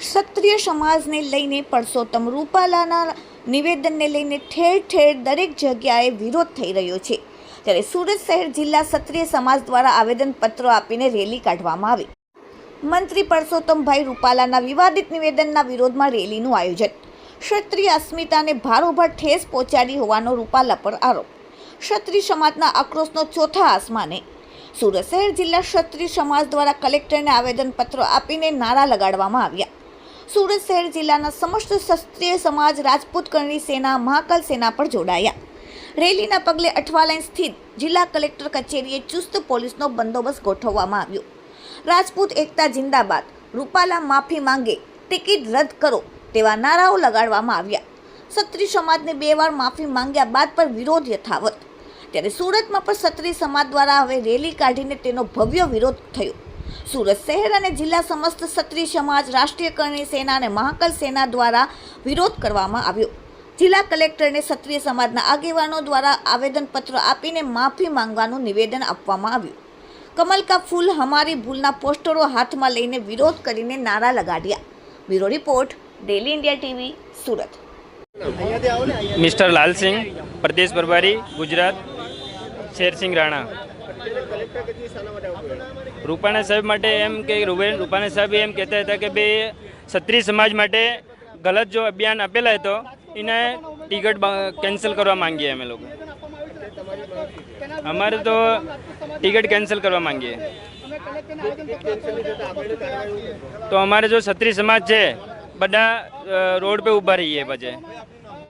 ક્ષત્રિય સમાજને લઈને પરસોત્તમ રૂપાલાના નિવેદનને લઈને ઠેર ઠેર દરેક જગ્યાએ વિરોધ થઈ રહ્યો છે. ત્યારે સુરત શહેર જિલ્લા ક્ષત્રિય સમાજ દ્વારા આવેદનપત્ર આપીને રેલી કાઢવામાં આવી. મંત્રી પરસોત્તમભાઈ રૂપાલાના વિવાદિત નિવેદનના વિરોધમાં રેલીનું આયોજન. ક્ષત્રિય અસ્મિતાને ભારોભાર ઠેસ પહોંચાડી હોવાનો રૂપાલા પર આરોપ. ક્ષત્રિય સમાજના આક્રોશનો ચોથા આસમાને. સુરત શહેર જિલ્લા ક્ષત્રિય સમાજ દ્વારા કલેક્ટરને આવેદનપત્ર આપીને નારા લગાડવામાં આવ્યા. સુરત શહેર જિલ્લાના સમસ્ત ક્ષત્રિય સમાજ રાજપૂત કરણી સેના, મહાકાલ સેના પર જોડાયા. રેલીના પગલે અઠવાલાઈન સ્થિત જિલ્લા કલેક્ટર કચેરીએ ચુસ્ત પોલીસનો બંદોબસ્ત ગોઠવવામાં આવ્યો. રાજપૂત એકતા જિંદાબાદ, રૂપાલા માફી માંગે, ટિકિટ રદ કરો તેવા નારાઓ લગાડવામાં આવ્યા. ક્ષત્રિય સમાજને બે વાર માફી માંગ્યા બાદ પણ વિરોધ યથાવત. ત્યારે સુરતમાં પણ ક્ષત્રિય સમાજ દ્વારા હવે રેલી કાઢીને તેનો ભવ્ય વિરોધ થયો. સુરત શહેર અને જિલ્લા સમસ્ત ક્ષત્રિય સમાજ, રાષ્ટ્રીય સેના અને મહાકલ સેના દ્વારા વિરોધ કરવામાં આવ્યો. જિલ્લા કલેક્ટરને ક્ષત્રિય સમાજના આગેવાનો દ્વારા આવેદનપત્ર આપીને માફી માંગવાનું નિવેદન આપવામાં આવ્યું. કમલ ફૂલ હમારી ભૂલના પોસ્ટરો હાથમાં લઈને વિરોધ કરીને નારા લગાડ્યા. Bureau report, daily India TV, Surat. Mister Lalsingh પ્રદેશ પ્રભારી, ગુજરાત, શેરસિંહ રાણા. રૂપાણા સાહેબ માટે એમ કે રૂબેન રૂપાણા સાહેબ એમ કહેતા હતા કે ભાઈ, ક્ષત્રિય સમાજ માટે ગલત જો અભિયાન આપેલા હતો એને ટિકિટ કેન્સલ કરવા માંગીએ અમે લોકો. અમારે તો ટિકિટ કેન્સલ કરવા માંગીએ. તો અમારે જો ક્ષત્રિય સમાજ છે, બધા રોડ પર ઊભા રહીએ પછી.